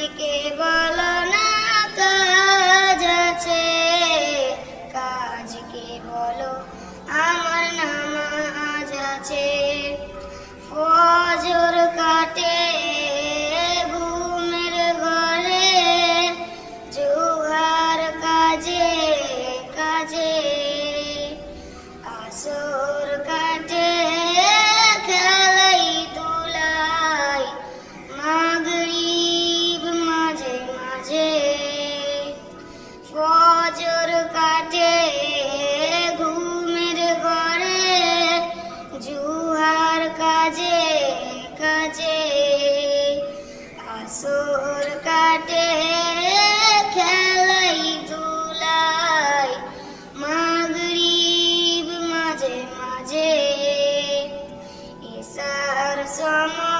আজকে বলো না কাজ আছে। কাজকে বলো, আমার নামাজ আছে। ফজর কাটে ঘুমের কাজে কাজে। আসর বছর কাটে, ঘুমের ঘরে, জুহার কাজে কাজে। আসর কাটে, খেলাই ধুলাই, মাগরিব মাঝে মাঝে। এসার সময়